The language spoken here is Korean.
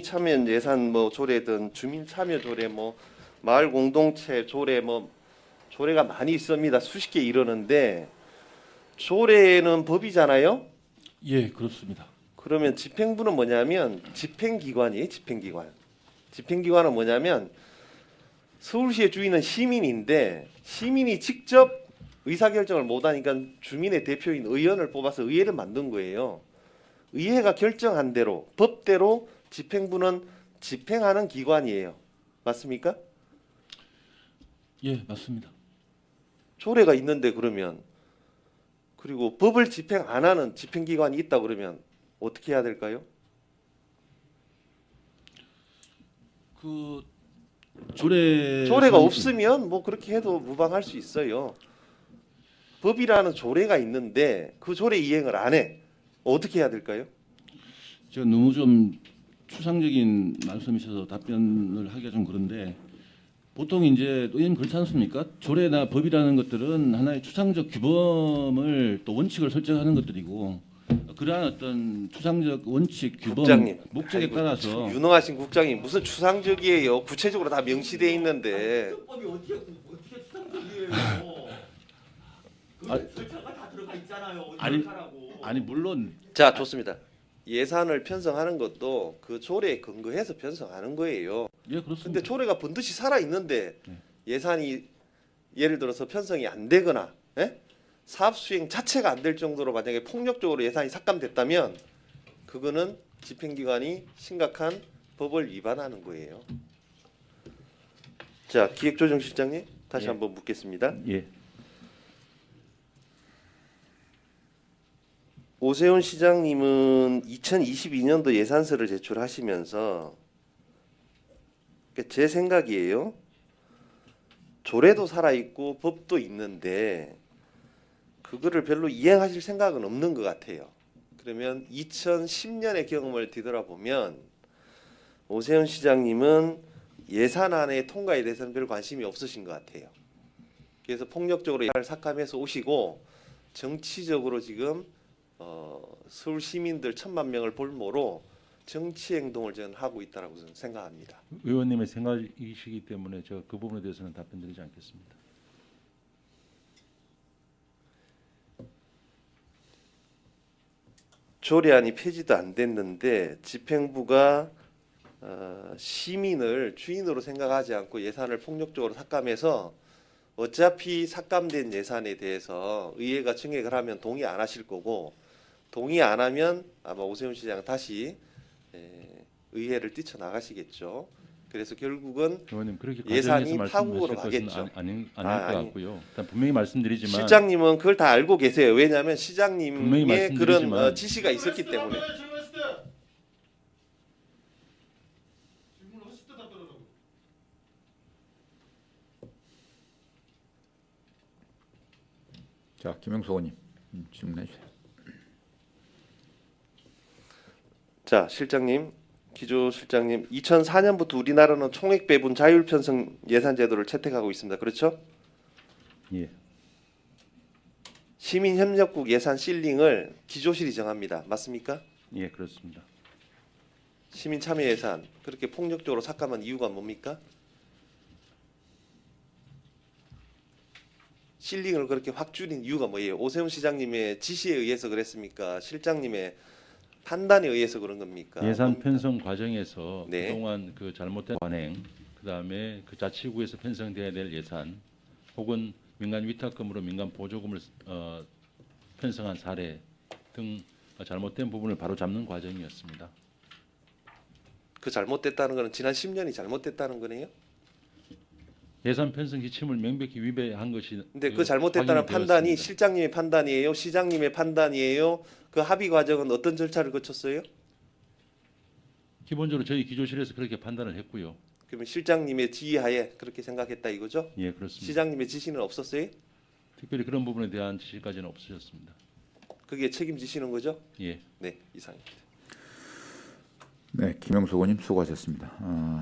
참여 예산 뭐 조례든 주민 참여 조례 뭐 마을 공동체 조례 뭐 조례가 많이 있습니다. 수십 개 이르는데 조례는 법이잖아요. 예, 그렇습니다. 그러면 집행부는 뭐냐면 집행기관이에요. 집행기관. 집행기관은 뭐냐면 서울시의 주인은 시민인데 시민이 직접 의사결정을 못하니까 주민의 대표인 의원을 뽑아서 의회를 만든 거예요. 의회가 결정한 대로 법대로 집행부는 집행하는 기관이에요. 맞습니까? 예, 맞습니다. 조례가 있는데 그러면 그리고 법을 집행 안 하는 집행기관이 있다 그러면 어떻게 해야 될까요? 그 조례 조례가 선- 없으면 뭐 그렇게 해도 무방할 수 있어요. 법이라는 조례가 있는데 그 조례 이행을 안 해. 어떻게 해야 될까요? 제가 너무 좀 추상적인 말씀이셔서 답변을 하기가 좀 그런데 보통 이제 의원님 그렇지 않습니까? 조례나 법이라는 것들은 하나의 추상적 규범을 또 원칙을 설정하는 것들이고 그러한 어떤 추상적 원칙 규범 국장님. 목적에 아이고, 따라서 참 유능하신 국장님 무슨 추상적이에요. 구체적으로 다 명시돼 있는데 법이 어떻게 어떻게 추상적이에요? 그 아, 절차가 다 들어가 있잖아요. 어디 아니, 하라고. 아니 물론 자 좋습니다. 예산을 편성하는 것도 그 조례에 근거해서 편성하는 거예요. 예 그렇습니다. 근데 조례가 번듯이 살아 있는데 네. 예산이 예를 들어서 편성이 안 되거나 예? 사업 수행 자체가 안 될 정도로 만약에 폭력적으로 예산이 삭감됐다면 그거는 집행기관이 심각한 법을 위반하는 거예요. 자 기획조정실장님 다시 예. 한번 묻겠습니다. 예. 오세훈 시장님은 2022년도 예산서를 제출하시면서 제 생각이에요. 조례도 살아 있고 법도 있는데 그거를 별로 이행하실 생각은 없는 것 같아요. 그러면 2010년의 경험을 뒤돌아보면 오세훈 시장님은 예산안의 통과에 대해서는 별 관심이 없으신 것 같아요. 그래서 폭력적으로 예산을 삭감해서 오시고 정치적으로 지금 어, 서울 시민들 천만 명을 볼모로 정치 행동을 저는 하고 있다라고 저는 생각합니다. 의원님의 생각이시기 때문에 제가 그 부분에 대해서는 답변드리지 않겠습니다. 조례안이 폐지도 안 됐는데 집행부가 어, 시민을 주인으로 생각하지 않고 예산을 폭력적으로 삭감해서 어차피 삭감된 예산에 대해서 의회가 증액을 하면 동의 안 하실 거고 동의 안 하면 아마 오세훈 시장 다시 에, 의회를 뛰쳐 나가시겠죠. 그래서 결국은 의원님 그렇게 예산이 것은 가겠죠. 아, 아닐 것 아니. 같고요. 일단 분명히 말씀드리지만 실장님은 그걸 다 알고 계세요. 왜냐하면 분명히 시장님의 그런 말씀드리지만 어, 지시가 있었기 때문에. 자, 김영수 의원님 음, 질문해 주세요. 자, 실장님, 기조 실장님, 2004년부터 우리나라는 총액 배분 자율 편성 예산 제도를 채택하고 있습니다. 그렇죠? 예, 시민 협력국 예산 실링을 기조실이 정합니다. 맞습니까? 예 그렇습니다. 시민 참여 예산 그렇게 폭력적으로 삭감한 이유가 뭡니까? 실링을 그렇게 확 줄인 이유가 뭐예요? 오세훈 시장님의 지시에 의해서 그랬습니까? 실장님의 판단에 의해서 그런 겁니까? 예산? 편성 과정에서 네. 그동안 그 잘못된 관행, 그다음에 그 자치구에서 편성돼야 될 예산, 혹은 민간 위탁금으로 민간 보조금을 어, 편성한 사례 등 잘못된 부분을 바로 잡는 과정이었습니다. 그 잘못됐다는 거는 지난 10년이 잘못됐다는 거네요. 예산 편성 기침을 명백히 위배한 것이 근데 그그 잘못됐다는 확인이 판단이 되었습니다. 실장님의 판단이에요, 시장님의 판단이에요. 그 합의 과정은 어떤 절차를 거쳤어요? 기본적으로 저희 기조실에서 그렇게 판단을 했고요. 그러면 실장님의 지휘하에 그렇게 생각했다 이거죠? 예, 그렇습니다. 시장님의 지시는 없었어요? 특별히 그런 부분에 대한 지시까지는 없으셨습니다. 그게 책임지시는 거죠? 예. 네, 이상입니다. 네, 김영수 의원님 수고하셨습니다. 어,